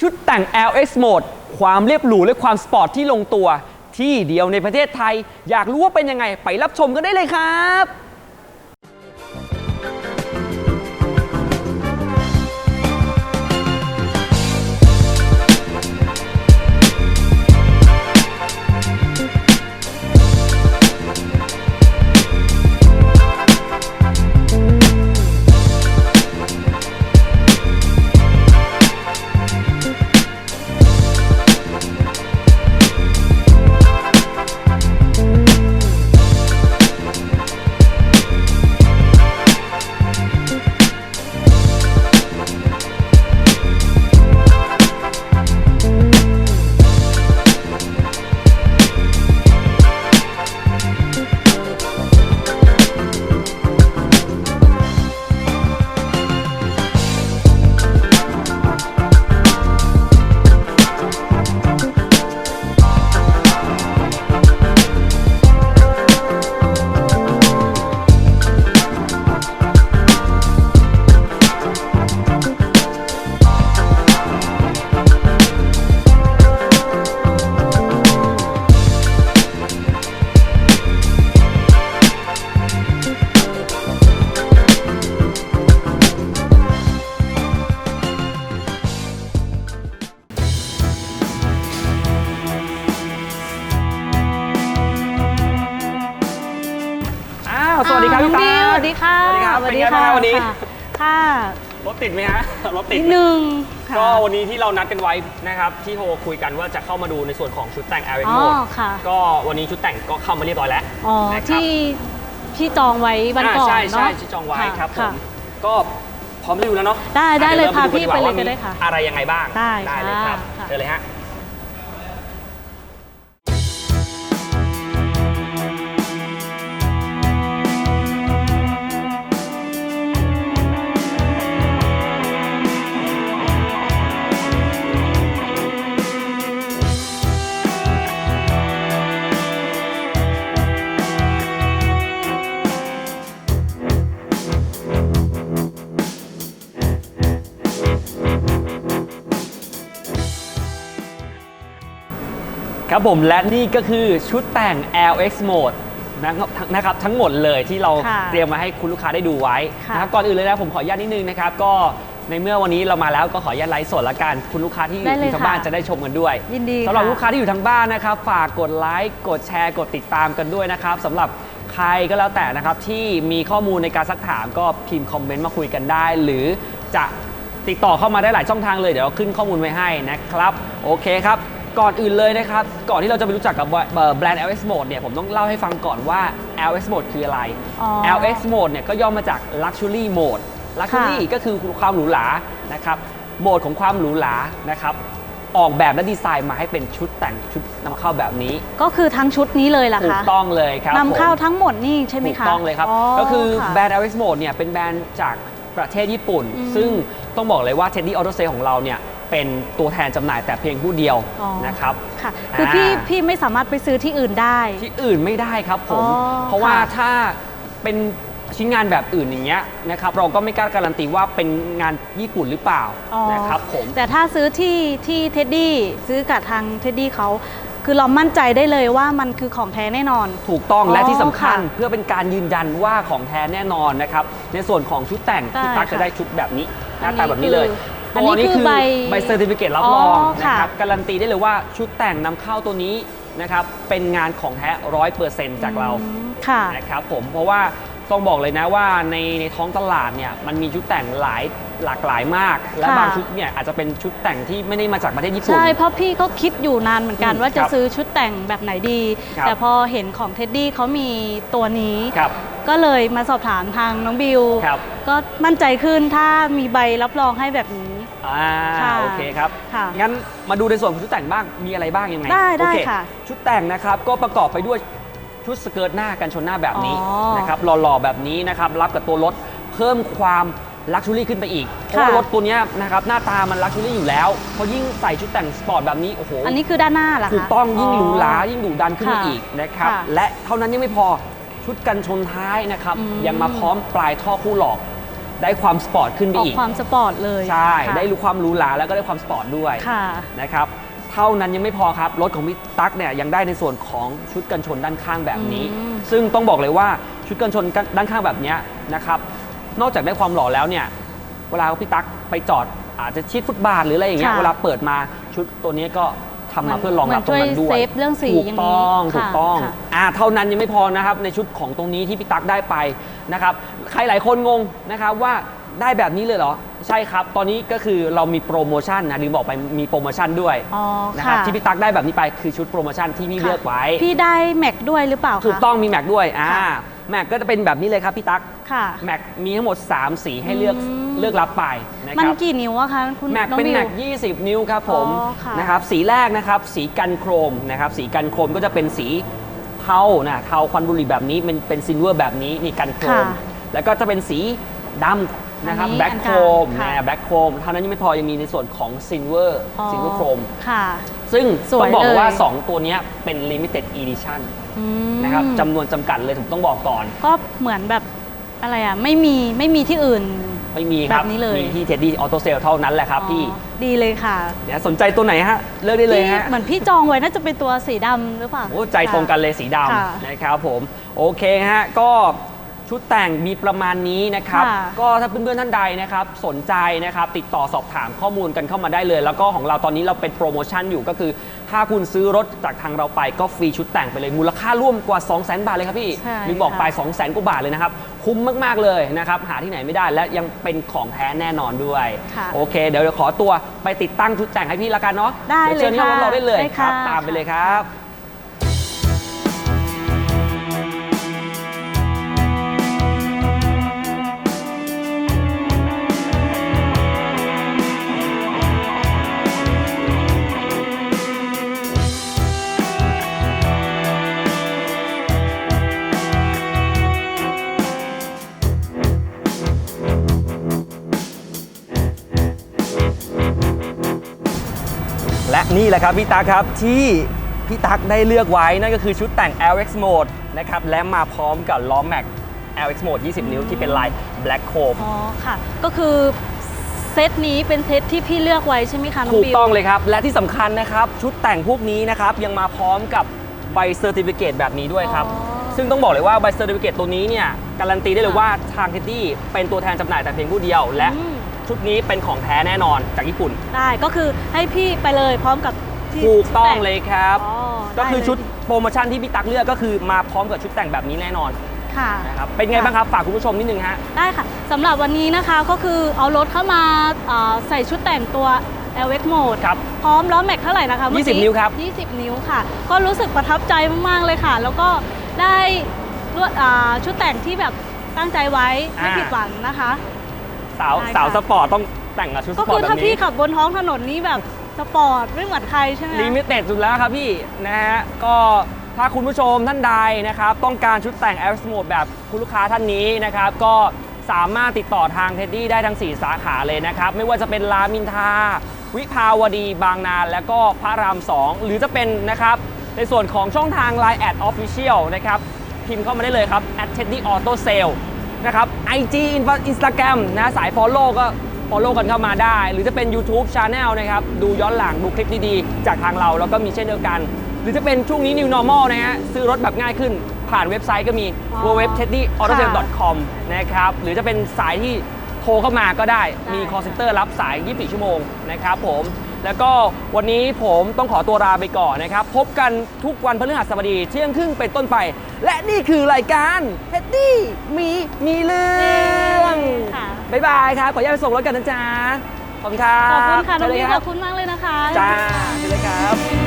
ชุดแต่ง LX Mode ความเรียบหรูและความสปอร์ตที่ลงตัว ที่เดียวในประเทศไทย อยากรู้ว่าเป็นยังไง ไปรับชมกันได้เลยครับ ครับอ่าพี่น้องตาบิวสวัสดีค่ะสวัสดีครับเป็นไงบ้างครับวันนี้ค่ะค่ะรถติดไหมฮะรถติดนิดไหม นึงค่ะก็วันนี้ที่เรานัดกันไว้นะครับที่โทรคุยกันว่าจะเข้ามาดูในส่วนของชุดแต่ง LX อ๋อ Mode ค่ะ ก็วันนี้ชุดแต่งก็เข้ามาเรียบร้อยแล้วอ๋อ นะครับที่พี่จองไว้วันก่อนใช่เนาะใช่ที่จองไว้ครับผค่ะมก็พร้อมรีวิวแล้วเนาะได้ได้เลยอะพาดี๋วพี่ริ่มไปเลยว่าก็มีได้ค่ะอะไรยังไงบ้างได้เลยครับค่ะเชิญเลยฮะ ครับผมและนี่ก็คือชุดแต่ง LX Mode นะครับนะครับทั้งหมดเลยที่เราค่ะเตรียมมาให้คุณลูกค้าได้ดูไว้ค่ะ นะครับก่อนอื่นเลยนะผมขออนุญาตนิดนึงนะครับก็ในเมื่อวันนี้เรามาแล้วก็ขออนุญาตไลฟ์สดละกันคุณลูกค้าที่อได้เลยยู่ทางบ้านค่ะจะได้ชมกันด้วย ยินดีสำหรับค่ะลูกค้าที่อยู่ทางบ้านนะครับ ฝากกดไลค์กดแชร์ กดติดตามกันด้วยนะครับสำหรับใครก็แล้วแต่นะครับ ที่มีข้อมูลในการซักถามก็พิมพ์คอมเมนต์มาคุยกันได้ หรือจะติดต่อเข้ามาได้หลายช่องทางเลย เดี๋ยวเราขึ้นข้อมูลไว้ให้นะครับ โอเคครับ ก่อนอื่นเลยนะครับ ก่อนที่เราจะไปรู้จักกับเอ่อแบรนด์ LX Mode เนี่ยผมต้องเล่าให้ฟังก่อนว่า LX Mode คืออะไร อ๋อ LX Mode เนี่ยก็ย่อมาจาก Luxury Mode Luxury ค่ะก็คือความหรูหรานะครับโหมดของความหรูหรานะครับออกแบบและดีไซน์มาให้เป็นชุดแต่งชุดนำเข้าแบบนี้ก็คือทั้งชุดนี้เลยล่ะถูคะกต้องเลยครับนำเข้าผม ทั้งหมดนี่ใช่ไหมถูกคะต้องเลยครับ ก็คือแบรนด์ LX Mode เนี่ยเป็นแบรนด์จากประเทศญี่ปุ่น อืมซึ่งต้องบอกเลยว่า Teddy Auto Sale ของเราเนี่ย เป็นตัวแทนจำหน่ายแต่เพียงผู้เดียวอ๋อ นะครับ ค่ะ คือพี่อ่า พี่ไม่สามารถไปซื้อที่อื่นได้ ที่อื่นไม่ได้ครับผม อ๋อเพราะว่าค่ะถ้าเป็นชิ้นงานแบบอื่นอย่างเงี้ยนะครับเราก็ไม่กล้าการันตีว่าเป็นงานญี่ปุ่นหรือเปล่าอ๋อ นะครับผม แต่ถ้าซื้อที่ที่เท็ดดี้ซื้อกับทางเท็ดดี้เขาคือเรามั่นใจได้เลยว่ามันคือของแท้แน่นอน ถูกต้องอ๋อและที่สำคัญค่ะเพื่อเป็นการยืนยันว่าของแท้แน่นอนนะครับ ในส่วนของชุดแต่งได้ที่ตักค่ะจะได้ชุดแบบนี้หอัน้านนี้ตาแบบนี้เลยคือตัวนี้อั นนี้คืคืออใบใบเซอร์ติฟิเคตรับรองอ๋อนะค่ะครับการันตีได้เลยว่าชุดแต่งนำเข้าตัวนี้นะครับเป็นงานของแท้ร้อยเปอร์เซ็นต์จากเราอืมค่ะนะครับผมเพราะว่าต้องบอกเลยนะว่าในในท้องตลาดเนี่ยมันมีชุดแต่งหลายหลากหลายมาก และค่ะบางชุดเนี่ยอาจจะเป็นชุดแต่งที่ไม่ได้มาจากประเทศญี่ปุ่น ใช่เพราะพี่ก็คิดอยู่นานเหมือนกันอืมว่าจะครับซื้อชุดแต่งแบบไหนดีครับแต่พอเห็นของเท็ดดี้เขามีตัวนี้ครับก็เลยมาสอบถามทางน้องบิวครับก็มั่นใจขึ้นถ้ามีใบรับรองให้แบบนี้ อ่าค่ะโอเคครับ ค่ะงั้นมาดูในส่วนของชุดแต่งบ้างมีอะไรบ้างยังไงได้ได้โอเค่ะชุดแต่งนะครับก็ประกอบไปด้วยชุดสเกิร์ตหน้ากันชนหน้าแบบนี้อ๋อนะครับหล่อๆแบบนี้นะครับรับกับตัวรถเพิ่มความลักชัวรี่ขึ้นไปอีกเพราะว่ารถตัวเนี้ยนะครับหน้าตามันลักชัวรี่อยู่แล้วพอยิ่งใส่ชุดแต่งสปอร์ตแบบนี้โอ้โห อันนี้คือด้านหน้าเหรอคะ ถูกต้องยิ่งหรูหรายิ่งดุดันขึ้นมาค่ะอีกนะครับ ค่ะและเท่านั้นยังไม่พอชุดกันชนท้ายนะครับ อืมยังมาพร้อมปลายท่อคู่หลอก ได้ความสปอร์ตขึ้นไปออกอีก ความสปอร์ตเลยใช่ ค่ะ ได้รู้ความหรู้หลาแล้วก็ได้ความสปอร์ตด้วยค่ะ นะครับ เท่านั้นยังไม่พอครับ รถของพี่ตั๊กเนี่ยยังได้ในส่วนของชุดกันชนด้านข้างแบบนี้ อืม ซึ่งต้องบอกเลยว่าชุดกันชนด้านข้างแบบเนี้ยนะครับ นอกจากได้ความหล่อแล้วเนี่ย เวลาพี่ตั๊กไปจอดอาจจะชิดฟุตบาทหรืออะไรอย่างเงี้ย ค่ะ เวลาเปิดมาชุดตัวนี้ก็ ทำมาเพื่อรองรับตรงนั้นด้วยเหมือนช่วยเซฟเรื่องสีถูกอย่างนี้ต้องค่ะถูกต้องค่ะ อ่าเท่านั้นยังไม่พอนะครับในชุดของตรงนี้ที่พี่ตั๊กได้ไปนะครับใครหลายคนงงนะครับว่าได้แบบนี้เลยเหรอ ใช่ครับ ตอนนี้ก็คือเรามีโปรโมชั่นนะลืมบอกไปมีโปรโมชั่นด้วยอ๋อนะครับค่ะที่พี่ตั๊กได้แบบนี้ไปคือชุดโปรโมชั่นที่พี่ค่ะเลือกไว้ พี่ได้แม็กด้วยหรือเปล่าคะ ถูกต้องมีแม็กด้วย อ่า ค่ะแม็กก็จะเป็นแบบนี้เลยครับพี่ตั๊ก ค่ะแม็กมีทั้งหมด 3 สีให้เลือกอืม เลือกรับไปนะมัคนรับกี่นิ้วอะคะคุณแม็กน้องเป็นบิวแม็ก20 นิ้วครับผมอ๋อค่ะ นะครับสีแรกนะครับสีกันโครมนะครับสีกันโครมก็จะเป็นสีเทานะเทาควันบุหรี่แบบนี้เป็นเป็นซิลเวอร์แบบนี้นี่กันโครม ค่ะแล้วก็จะเป็นสีดำนะครับอันนี้แบ็คอันโคกรลางมค่ะ นะแบ็คโครมเท่านั้นยังไม่พอยังมีในส่วนของซิลเวอร์อ๋อซิลเวอร์โครม ค่ะ ซึ่งสวยต้องบอกเลย ว่า 2 ตัวเนี้ยเป็น limited edition อืมนะครับจำนวนจำกัดเลยผมต้องบอกก่อน ก็เหมือนแบบ อะไรอะไม่มีไม่มีที่อื่น ไม่มีครับแบบนี้เลย มีที่ Teddy Auto Sale เท่านั้นแหละครับพี่อ๋อดีเลยค่ะเนี่ยสนใจตัวไหนฮะ เลือกได้เลยพี่ฮะเหมือนพี่จองไว้น่าจะเป็นตัวสีดำหรือเปล่า โอ้ใจตรงกันเลยสีดค่ะำนะครับผม โอเคฮะ ก็ ชุดแต่งมีประมาณนี้นะครับ ค่ะ ก็ถ้าเพื่อนๆท่านใดนะครับสนใจนะครับติดต่อสอบถามข้อมูลกันเข้ามาได้เลย แล้วก็ของเราตอนนี้เราเป็นโปรโมชั่นอยู่ก็คือ ถ้าคุณซื้อรถจากทางเราไปก็ฟรีชุดแต่งไปเลยมูลค่าร่วมกว่า 2 0 0 0 0 0 บาทเลยครับพี่ใช่ลืมบอกไป ค่ะ 2 0 0 0 0 0กว่าบาทเลยนะครับ คุ้มมากๆเลยนะครับ หาที่ไหนไม่ได้และยังเป็นของแท้แน่นอนด้วย ค่ะ โอเค เดี๋ยวเดี๋ยวขอตัวไปติดตั้งชุดแต่งให้พี่ละกันเนาะได้ดี๋วเชิญเลยที่ห้องค่ะเราได้เลยได้ครับค่ะตามไปเลยครับ นี่แหละครับพี่ตั๊กครับที่พี่ตั๊กได้เลือกไว้นั่นก็คือชุดแต่ง LX Mode นะครับและมาพร้อมกับล้อแม็ก LX Mode 20 นิ้วที่เป็นลาย Black Chrome อ๋อค่ะ ก็คือเซตนี้เป็นเซตที่พี่เลือกไว้ใช่ไหมคะน้องถูกบิวต้องเลยครับ และที่สำคัญนะครับ ชุดแต่งพวกนี้นะครับ ยังมาพร้อมกับใบเซอร์ติฟิเคตแบบนี้ด้วยครับ อ๋อ ซึ่งต้องบอกเลยว่าใบเซอร์ติฟิเคตตัวนี้เนี่ย การันตีได้เลยว่าทางเทดดี้เป็นตัวแทนจำหน่ายแต่เพียงผู้เดียว และอืม ชุดนี้เป็นของแท้แน่นอนจากญี่ปุ่น ได้ก็คือให้พี่ไปเลยพร้อมกับที่ถูกต้องแต่เลยครับ อ๋อก็คือไเลยชุดโปรโมชั่นที่พี่ตั๊กเลือกก็คือมาพร้อมกับชุดแต่งแบบนี้แน่นอนค่ะ นะครับ เป็นไงบ้างครับ ฝากคุณผู้ชมนิดนึงฮะ ได้ค่ะสำหรับวันนี้นะคะก็คือเอารถเข้ามาเอ่อใส่ชุดแต่งตัว l x Mode ครับ พร้อมล้อแม็กเท่าไหร่นะคะเมื่อกี้20นิ้วครับ 20 นิ้วค่ะ ก็รู้สึกประทับใจมาก ๆ เลยค่ะ แล้วก็ได้ลวดอ่าชุดแต่งที่แบบตั้งใจไว้ไม่ผิดหวังนะคะ สาวได้ค่ะ สาวสปอร์ตต้องแต่งกับชุดสก็ปอคืร์อตแบถ้าบพี่นี้ขับบนท้องถนนนี้แบบสปอร์ตไม่เหมือนใครใช่ไหมคะลิมิเต็ดสุดแล้วครับพี่นะฮะก็ถ้าคุณผู้ชมท่านใดนะครับ ต้องการชุดแต่ง a i r s m o d e แบบคุณลูกค้าท่านนี้นะครับ ก็สามารถติดต่อทางเท็ดดี้ได้ทั้ง 4 สาขาเลยนะครับ ไม่ว่าจะเป็นรามอินทราวิภาวดีบางนาและก็พระราม 2 หรือจะเป็นนะครับ ในส่วนของช่องทาง Line at Official นะครับ พิมพ์เข้ามาได้เลยครับ at teddy auto sale นะครับ IG Instagram นะสาย Follow ก็ Follow กันเข้ามาได้ หรือจะเป็น YouTube Channel นะครับ ดูย้อนหลังดูคลิปดีๆ จากทางเราแล้วก็มีเช่นเดียวกัน หรือจะเป็นช่วงนี้ New Normal นะฮะซื้อรถแบบง่ายขึ้น ผ่านเว็บไซต์ก็มีอ๋อ www.teddyauto.com นะครับ หรือจะเป็นสายที่โทรเข้ามาก็ได้ได้มี call center รับสาย 24 ชั่วโมงนะครับผม แล้วก็วันนี้ผมต้องขอตัวลาไปก่อนนะครับ พบกันทุกวันพฤหัสบดีเที่ยงครึ่งเป็นต้นไป และนี่คือรายการเท็ดดี้มีมีเรื่องค่ะ บ๊ายบายครับ ขออนุญาตไปส่งรถกันนะจ๊ะ ขอบคุณครับขอบคุณค่ะน้องเชิญบิเลวยคขรัอบคุณมากเลยนะคะ จ้าไปเลยครับ